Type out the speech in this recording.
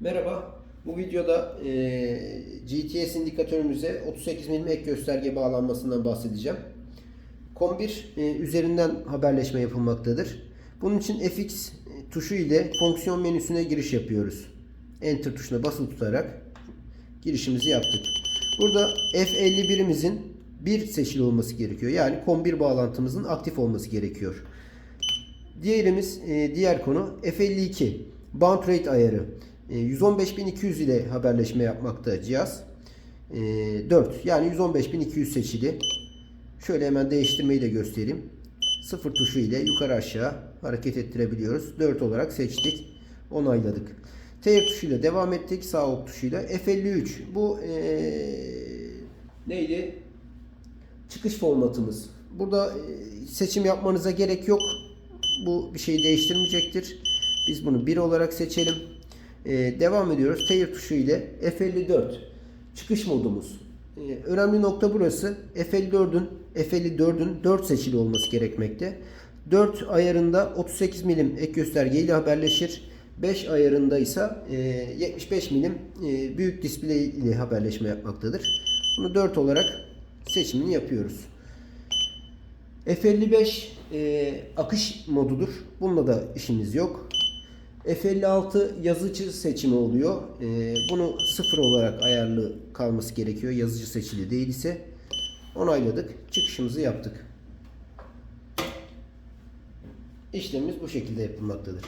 Merhaba. Bu videoda e, GTS indikatörümüze 38 mm ek gösterge bağlanmasından bahsedeceğim. COM1 e, üzerinden haberleşme yapılmaktadır. Bunun için FX tuşu ile fonksiyon menüsüne giriş yapıyoruz. Enter tuşuna basılı tutarak girişimizi yaptık. Burada F51'imizin 1 seçili olması gerekiyor. Yani COM1 bağlantımızın aktif olması gerekiyor. Diğerimiz e, diğer konu F52 bound rate ayarı. E, 115.200 ile haberleşme yapmakta cihaz. E, 4 yani 115.200 seçili. Şöyle hemen değiştirmeyi de göstereyim. Sıfır tuşu ile yukarı aşağı hareket ettirebiliyoruz. 4 olarak seçtik. Onayladık. T tuşuyla devam ettik. Sağ ok tuşuyla. F53 bu e, neydi? Çıkış formatımız. Burada e, seçim yapmanıza gerek yok. Bu bir şeyi değiştirmeyecektir. Biz bunu 1 olarak seçelim. Ee, devam ediyoruz. Tail tuşu ile F54 çıkış modumuz. Ee, önemli nokta burası. F54'ün F54'ün 4 seçili olması gerekmekte. 4 ayarında 38 milim ek gösterge ile haberleşir. 5 ayarında ise e, 75 milim e, büyük display ile haberleşme yapmaktadır. Bunu 4 olarak seçimini yapıyoruz. F55 e, akış modudur. Bununla da işimiz yok. F56 yazıcı seçimi oluyor. E, bunu sıfır olarak ayarlı kalması gerekiyor. Yazıcı seçili değil ise onayladık. Çıkışımızı yaptık. İşlemimiz bu şekilde yapılmaktadır.